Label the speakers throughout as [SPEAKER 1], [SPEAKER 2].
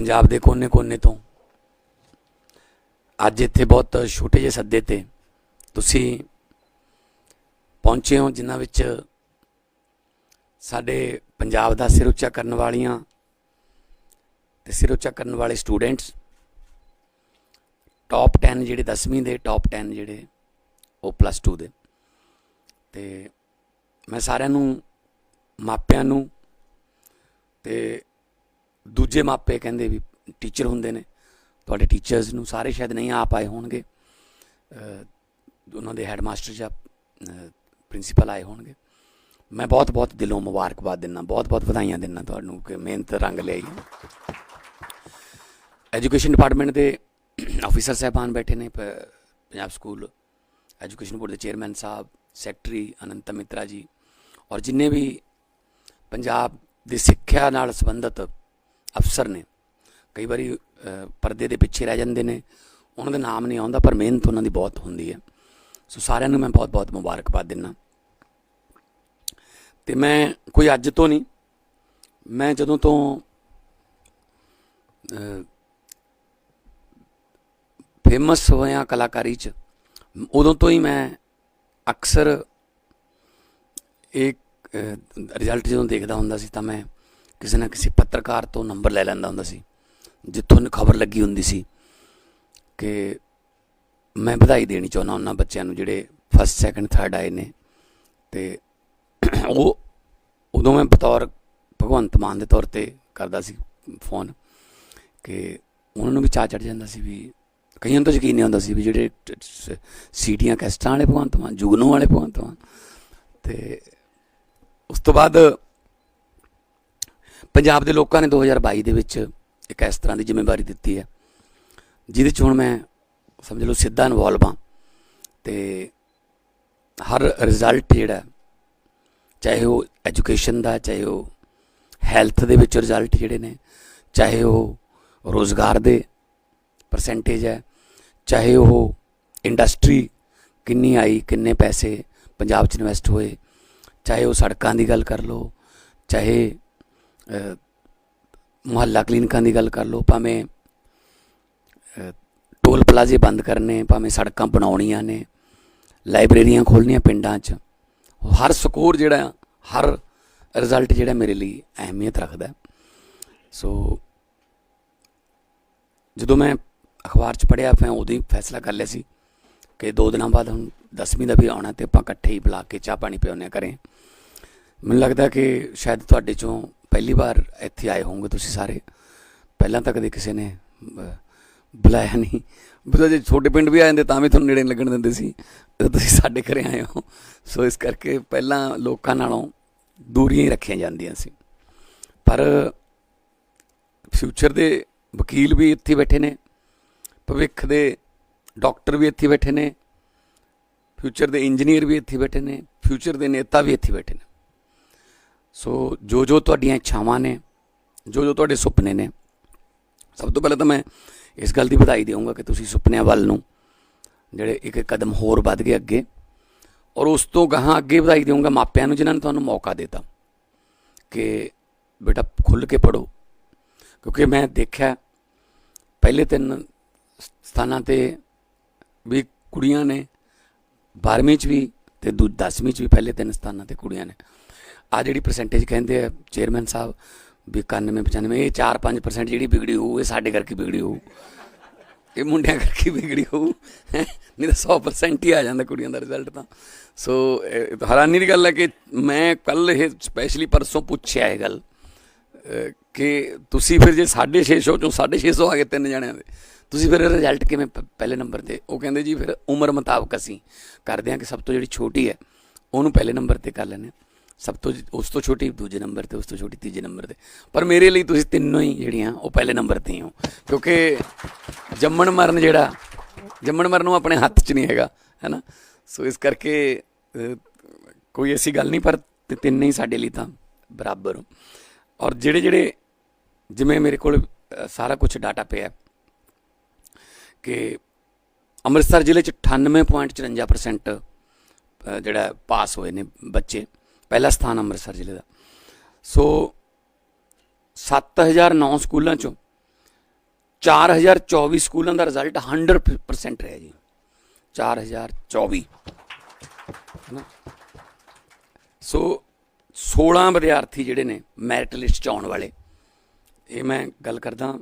[SPEAKER 1] ਪੰਜਾਬ ਦੇ ਕੋਨੇ-ਕੋਨੇ ਤੋਂ। ਅੱਜ ਇੱਥੇ ਬਹੁਤ ਛੋਟੇ ਜਿਹੇ ਸੱਦੇ ਤੇ ਤੁਸੀਂ ਪਹੁੰਚੇ ਹੋ, ਜਿਨ੍ਹਾਂ ਵਿੱਚ ਸਾਡੇ ਪੰਜਾਬ ਦਾ ਸਿਰ ਉੱਚਾ ਕਰਨ ਵਾਲੀਆਂ ਤੇ ਸਿਰ ਉੱਚਾ ਕਰਨ ਵਾਲੇ ਸਟੂਡੈਂਟਸ ਟੌਪ 10 ਜਿਹੜੇ 10ਵੀਂ ਦੇ ਟੌਪ 10 ਜਿਹੜੇ ਉਹ ਪਲੱਸ 2 ਦੇ। ਤੇ ਮੈਂ ਸਾਰਿਆਂ ਨੂੰ, ਮਾਪਿਆਂ ਨੂੰ ਤੇ ਦੂਜੇ ਮਾਪੇ ਕਹਿੰਦੇ ਵੀ ਟੀਚਰ ਹੁੰਦੇ ਨੇ। ਤੁਹਾਡੇ ਟੀਚਰਸ ਨੂੰ ਸਾਰੇ ਸ਼ਾਇਦ ਨਹੀਂ ਆ ਪਾਏ ਹੋਣਗੇ। ਉਹਨਾਂ ਦੇ ਹੈਡਮਾਸਟਰ ਜਾਂ ਪ੍ਰਿੰਸੀਪਲ ਆਏ ਹੋਣਗੇ। ਮੈਂ ਬਹੁਤ ਬਹੁਤ ਦਿਲੋਂ ਮੁਬਾਰਕਬਾਦ ਦਿੰਦਾ ਬਹੁਤ ਬਹੁਤ ਵਧਾਈਆਂ ਦਿੰਦਾ ਤੁਹਾਨੂੰ ਕਿ ਮਿਹਨਤ, ਰੰਗ ਲਿਆਈ ਹੈ ਐਜੂਕੇਸ਼ਨ ਡਿਪਾਰਟਮੈਂਟ ਦੇ ਆਫੀਸਰ ਸਾਹਿਬਾਨ ਬੈਠੇ ਨੇ, ਪ- ਪੰਜਾਬ ਸਕੂਲ ਐਜੂਕੇਸ਼ਨ ਬੋਰਡ ਦੇ ਚੇਅਰਮੈਨ ਸਾਹਿਬ ਸੈਕਟਰੀ ਅਨੰਤ ਮਿੱਤਰਾ ਜੀ। ਔਰ ਜਿੰਨੇ ਵੀ ਪੰਜਾਬ ਦੀ ਸਿੱਖਿਆ ਨਾਲ ਸੰਬੰਧਿਤ ਅਫਸਰ ਨੇ। ਕਈ ਵਾਰੀ ਪਰਦੇ ਦੇ ਪਿੱਛੇ ਰਹਿ ਜਾਂਦੇ ਨੇ। ਉਹਨਾਂ ਦਾ ਨਾਮ ਨਹੀਂ ਆਉਂਦਾ, ਪਰ ਮਿਹਨਤ ਉਹਨਾਂ ਦੀ ਬਹੁਤ ਹੁੰਦੀ ਹੈ। ਸੋ ਸਾਰਿਆਂ ਨੂੰ ਮੈਂ ਬਹੁਤ ਬਹੁਤ ਮੁਬਾਰਕਬਾਦ ਦਿੰਦਾ। ਤੇ ਮੈਂ ਕੋਈ ਅੱਜ ਤੋਂ ਨਹੀਂ, ਮੈਂ ਜਦੋਂ ਤੋਂ ਫੇਮਸ ਹੋਇਆ ਕਲਾਕਾਰੀ ਚ, ਉਦੋਂ ਤੋਂ ਹੀ ਮੈਂ ਅਕਸਰ ਇੱਕ ਰਿਜ਼ਲਟ ਜਦੋਂ ਦੇਖਦਾ ਹੁੰਦਾ ਸੀ ਤਾਂ ਮੈਂ ਕਿਸੇ ਨਾ ਕਿਸੇ ਪੱਤਰਕਾਰ ਤੋਂ ਨੰਬਰ ਲੈ ਲੈਂਦਾ ਹੁੰਦਾ ਸੀ, ਜਿੱਥੋਂ ਖਬਰ ਲੱਗੀ ਹੁੰਦੀ ਸੀ ਕਿ ਮੈਂ ਵਧਾਈ ਦੇਣੀ ਚਾਹੁੰਦਾ ਉਹਨਾਂ ਬੱਚਿਆਂ ਨੂੰ ਜਿਹੜੇ ਫਸਟ ਸੈਕੰਡ ਥਰਡ ਆਏ ਨੇ। ਤੇ ਉਹ ਉਦੋਂ ਮੈਂ ਬਤੌਰ ਭਗਵੰਤ ਮਾਨ ਦੇ ਤੌਰ ਤੇ ਕਰਦਾ ਸੀ ਫੋਨ ਕਿ ਉਹਨਾਂ ਨੂੰ ਵੀ ਚਾਹ ਚੜ ਜਾਂਦਾ ਸੀ ਵੀ ਕਈਆਂ ਤੋਂ ਯਕੀਨ ਨਹੀਂ ਹੁੰਦਾ ਸੀ ਵੀ ਜਿਹੜੇ ਟ- ਸੀਟੀਆਂ ਕੈਸਟਾਂ ਵਾਲੇ ਭਗਵੰਤ ਮਾਨ, ਜੁਗਨੂ ਵਾਲੇ ਭਗਵੰਤ ਮਾਨ ਤੇ ਉਸ ਤੋਂ ਬਾਅਦ ਪੰਜਾਬ ਦੇ ਲੋਕਾਂ ਨੇ 2022 ਦੇ ਵਿੱਚ ਇੱਕ ਇਸ ਤਰ੍ਹਾਂ ਦੀ ਜ਼ਿੰਮੇਵਾਰੀ ਦਿੱਤੀ ਹੈ, ਜਿਹਦੇ ਚ ਹੁਣ ਮੈਂ ਸਮਝ ਲਓ ਸਿੱਧਾ ਇਨਵੋਲਵ ਹਾਂ ਤੇ ਹਰ ਰਿਜ਼ਲਟ ਜਿਹੜਾ, ਚਾਹੇ ਉਹ ਐਜੂਕੇਸ਼ਨ ਦਾ, ਚਾਹੇ ਉਹ ਹੈਲਥ ਦੇ ਵਿੱਚ ਰਿਜ਼ਲਟ ਜਿਹੜੇ ਨੇ, ਚਾਹੇ ਉਹ ਰੋਜ਼ਗਾਰ ਦੇ ਪਰਸੈਂਟੇਜ ਹੈ, ਚਾਹੇ ਉਹ ਇੰਡਸਟਰੀ ਕਿੰਨੀ ਆਈ, ਕਿੰਨੇ ਪੈਸੇ ਪੰਜਾਬ 'ਚ ਇਨਵੈਸਟ ਹੋਏ, ਚਾਹੇ ਉਹ ਸੜਕਾਂ ਦੀ ਗੱਲ ਕਰ ਲਓ, ਚਾਹੇ ਮੁਹੱਲਾ ਕਲੀਨਿਕਾਂ ਦੀ ਗੱਲ ਕਰ ਲਓ, ਭਾਵੇਂ ਟੋਲ ਪਲਾਜ਼ੇ ਬੰਦ ਕਰਨੇ, ਭਾਵੇਂ ਸੜਕਾਂ ਬਣਾਉਣੀਆਂ ਨੇ, ਲਾਇਬ੍ਰੇਰੀਆਂ ਖੋਲ੍ਹਣੀਆਂ ਪਿੰਡਾਂ 'ਚ, ਹਰ ਸਕੋਰ ਜਿਹੜਾ, ਹਰ ਰਿਜ਼ਲਟ ਜਿਹੜਾ ਮੇਰੇ ਲਈ ਅਹਿਮੀਅਤ ਰੱਖਦਾ ਸੋ, ਜਦੋਂ ਮੈਂ ਅਖਬਾਰ 'ਚ ਪੜਿਆ ਮੈਂ ਉਦੋਂ ਹੀ ਫੈਸਲਾ ਕਰ ਲਿਆ ਸੀ ਕਿ ਦੋ ਦਿਨਾਂ ਬਾਅਦ ਹੁਣ 10ਵੀਂ ਦਾ ਵੀ ਆਉਣਾ ਤੇ ਆਪਾਂ ਇਕੱਠੇ ਹੀ ਬੁਲਾ ਕੇ ਚਾਹ ਪਾਣੀ ਪਿਉਣੇ ਕਰੇ ਮੈਨੂੰ ਲੱਗਦਾ ਕਿ ਸ਼ਾਇਦ ਤੁਹਾਡੇ ਚੋਂ ਪਹਿਲੀ ਵਾਰ ਇੱਥੇ ਆਏ ਹੋਵੋਗੇ ਤੁਸੀਂ ਸਾਰੇ। ਪਹਿਲਾਂ ਤਾਂ ਕਦੇ ਕਿਸੇ ਨੇ ਬੁਲਾਇਆ ਨਹੀਂ। ਬਸ ਜੇ ਛੋਟੇ ਪਿੰਡ ਵੀ ਆ ਜਾਂਦੇ ਤਾਂ ਵੀ ਤੁਹਾਨੂੰ ਨੇੜੇ ਲੱਗਣ ਦਿੰਦੇ ਸੀ। ਤੁਸੀਂ ਸਾਡੇ ਘਰੇ ਆਏ ਹੋ, ਸੋ ਇਸ ਕਰਕੇ ਪਹਿਲਾਂ ਲੋਕਾਂ ਨਾਲੋਂ ਦੂਰੀਆਂ ਹੀ ਰੱਖੀਆਂ ਜਾਂਦੀਆਂ ਸੀ। ਪਰ ਫਿਊਚਰ ਦੇ ਵਕੀਲ ਵੀ ਇੱਥੇ ਬੈਠੇ ਨੇ, ਭਵਿੱਖ ਦੇ ਡਾਕਟਰ ਵੀ ਇੱਥੇ ਬੈਠੇ ਨੇ, ਫਿਊਚਰ ਦੇ ਇੰਜੀਨੀਅਰ ਵੀ ਇੱਥੇ ਬੈਠੇ ਨੇ, ਫਿਊਚਰ ਦੇ ਨੇਤਾ ਵੀ ਇੱਥੇ ਬੈਠੇ ਨੇ। ਸੋ ਜੋ ਜੋ ਤੁਹਾਡੀਆਂ ਇੱਛਾਵਾਂ ਨੇ ਜੋ ਜੋ ਤੁਹਾਡੇ ਸੁਪਨੇ ਨੇ, ਸਭ ਤੋਂ ਪਹਿਲਾਂ ਤਾਂ ਮੈਂ ਇਸ ਗੱਲ ਦੀ ਵਧਾਈ ਦੇਵਾਂਗਾ ਕਿ ਤੁਸੀਂ ਸੁਪਨਿਆਂ ਵੱਲ ਨੂੰ ਜਿਹੜੇ ਇੱਕ ਕਦਮ ਹੋਰ ਵੱਧ ਗਏ ਅੱਗੇ ਔਰ ਉਸ ਤੋਂ ਗਾਹਾਂ ਅੱਗੇ ਵਧਾਈ ਦੇਵਾਂਗਾ ਮਾਪਿਆਂ ਨੂੰ, ਜਿਨ੍ਹਾਂ ਨੇ ਤੁਹਾਨੂੰ ਮੌਕਾ ਦਿੱਤਾ ਕਿ ਬੇਟਾ ਖੁੱਲ ਕੇ ਪੜੋ ਕਿਉਂਕਿ ਮੈਂ ਦੇਖਿਆ ਪਹਿਲੇ ਤਿੰਨ ਸਥਾਨਾਂ ਤੇ ਵੀ ਕੁੜੀਆਂ ਨੇ 12ਵੀਂ ਚ ਵੀ ਤੇ ਦੂ 10ਵੀਂ ਚ ਵੀ ਪਹਿਲੇ ਤਿੰਨ ਸਥਾਨਾਂ ਤੇ ਕੁੜੀਆਂ ਨੇ। ਆ ਜਿਹੜੀ ਪਰਸੈਂਟੇਜ ਕਹਿੰਦੇ ਆ ਚੇਅਰਮੈਨ ਸਾਹਿਬ ਵੀ 91 95 ਇਹ 4-5% ਜਿਹੜੀ ਵਿਗੜੀ ਹੋਊ, ਇਹ ਸਾਡੇ ਕਰਕੇ ਵਿਗੜੀ ਹੋਊ। ਇਹ ਮੁੰਡਿਆਂ ਕਰਕੇ ਵਿਗੜੀ ਹੋਊ। ਨਹੀਂ ਤਾਂ 100% ਹੀ ਆ ਜਾਂਦਾ ਕੁੜੀਆਂ ਦਾ ਰਿਜ਼ਲਟ ਤਾਂ। ਸੋ ਹੈਰਾਨੀ ਦੀ ਗੱਲ ਹੈ ਕਿ ਮੈਂ ਕੱਲ ਇਹ ਸਪੈਸ਼ਲੀ ਪਰਸੋਂ ਪੁੱਛਿਆ ਇਹ ਗੱਲ ਕਿ ਤੁਸੀਂ ਫਿਰ ਜੇ 650 ਚੋਂ 650 ਆ ਗਏ ਤਿੰਨ ਜਣਿਆਂ ਦੇ, ਤੁਸੀਂ ਫਿਰ ਰਿਜ਼ਲਟ ਕਿਵੇਂ ਪਹਿਲੇ ਨੰਬਰ ਤੇ? ਉਹ ਕਹਿੰਦੇ ਜੀ ਫਿਰ ਉਮਰ ਮੁਤਾਬਕ ਅਸੀਂ ਕਰਦੇ ਹਾਂ ਕਿ ਸਭ ਤੋਂ ਜਿਹੜੀ ਛੋਟੀ ਹੈ, ਉਹਨੂੰ ਪਹਿਲੇ ਨੰਬਰ ਤੇ ਕਰ ਲੈਂਦੇ ਹਾਂ। ਸਭ ਤੋਂ ਉਸ ਤੋਂ ਛੋਟੀ ਦੂਜੇ ਨੰਬਰ ਤੇ ਉਸ ਤੋਂ ਛੋਟੀ ਤੀਜੇ ਨੰਬਰ ਤੇ। ਪਰ ਮੇਰੇ ਲਈ ਤੁਸੀਂ ਤਿੰਨੋਂ ਹੀ ਜਿਹੜੀਆਂ ਉਹ ਪਹਿਲੇ ਨੰਬਰ ਤੇ ਹੀ ਹੋ। ਕਿਉਂਕਿ ਜੰਮਣ ਮਰਨ ਜਿਹੜਾ ਜੰਮਣ ਮਰਨ ਨੂੰ ਆਪਣੇ ਹੱਥ 'ਚ ਨਹੀਂ ਹੈਗਾ ਹੈਨਾ ਸੋ ਇਸ ਕਰਕੇ ਕੋਈ ਐਸੀ ਗੱਲ ਨਹੀਂ ਪਰ ਤੇ ਤਿੰਨੇ ਹੀ ਸਾਡੇ ਲਈ ਤਾਂ ਬਰਾਬਰ ਹੋ। ਔਰ ਜਿਹੜੇ ਜਿਹੜੇ ਜਿਵੇਂ ਮੇਰੇ ਕੋਲ ਸਾਰਾ ਕੁਝ ਡਾਟਾ ਪਿਆ ਕਿ ਅੰਮ੍ਰਿਤਸਰ ਜ਼ਿਲ੍ਹੇ 'ਚ 98.54% ਅਹ, ਜਿਹੜਾ ਪਾਸ ਹੋਏ ਨੇ ਬੱਚੇ। ਪਹਿਲਾ ਸਥਾਨ ਅੰਮ੍ਰਿਤਸਰ ਜ਼ਿਲ੍ਹੇ ਦਾ। ਸੋ 7009 ਸਕੂਲਾਂ ਚੋਂ 4024 ਸਕੂਲਾਂ ਦਾ ਰਿਜ਼ਲਟ 100% ਰਿਹਾ ਜੀ। 4024 ਹਨਾ? ਸੋ 16 ਵਿਦਿਆਰਥੀ ਜਿਹੜੇ ਨੇ ਮੈਰਿਟ ਲਿਸਟ ਚ ਆਉਣ ਵਾਲੇ। ਇਹ ਮੈਂ ਗੱਲ ਕਰਦਾ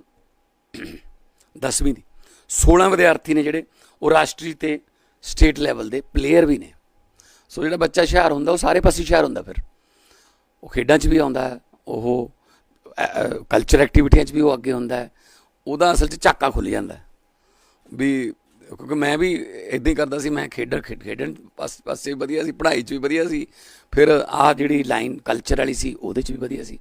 [SPEAKER 1] 10ਵੀਂ ਦੀ। 16 ਵਿਦਿਆਰਥੀ ਨੇ ਜਿਹੜੇ, ਉਹ ਰਾਸ਼ਟਰੀ ਤੇ ਸਟੇਟ ਲੈਵਲ ਦੇ ਪਲੇਅਰ ਵੀ ਨੇ। ਸੋ ਜਿਹੜਾ ਬੱਚਾ ਹੁਸ਼ਿਆਰ ਹੁੰਦਾ, ਉਹ ਸਾਰੇ ਪਾਸੇ ਹੁਸ਼ਿਆਰ ਹੁੰਦਾ ਫਿਰ। ਉਹ ਖੇਡਾਂ 'ਚ ਵੀ ਆਉਂਦਾ ਹੈ ਉਹ ਕਲਚਰ ਐਕਟੀਵਿਟੀਆਂ 'ਚ ਵੀ ਉਹ ਅੱਗੇ ਹੁੰਦਾ ਹੈ ਉਹਦਾ ਅਸਲ 'ਚ ਝਾਕਾ ਖੁੱਲ ਜਾਂਦਾ। ਵੀ ਕਿਉਂਕਿ ਮੈਂ ਵੀ ਇਦਾਂ ਹੀ ਕਰਦਾ ਸੀ, ਮੈਂ ਖੇਡਣ ਖੇਡ- ਖੇਡਣ ਪਾਸ- ਪਾਸੇ ਵੀ ਵਧੀਆ ਸੀ, ਪੜ੍ਹਾਈ 'ਚ ਵੀ ਵਧੀਆ ਸੀ, ਫਿਰ ਆਹ ਜਿਹੜੀ ਲਾਈਨ ਕਲਚਰ ਵਾਲੀ ਸੀ, ਉਹਦੇ 'ਚ ਵੀ ਵਧੀਆ ਸੀ।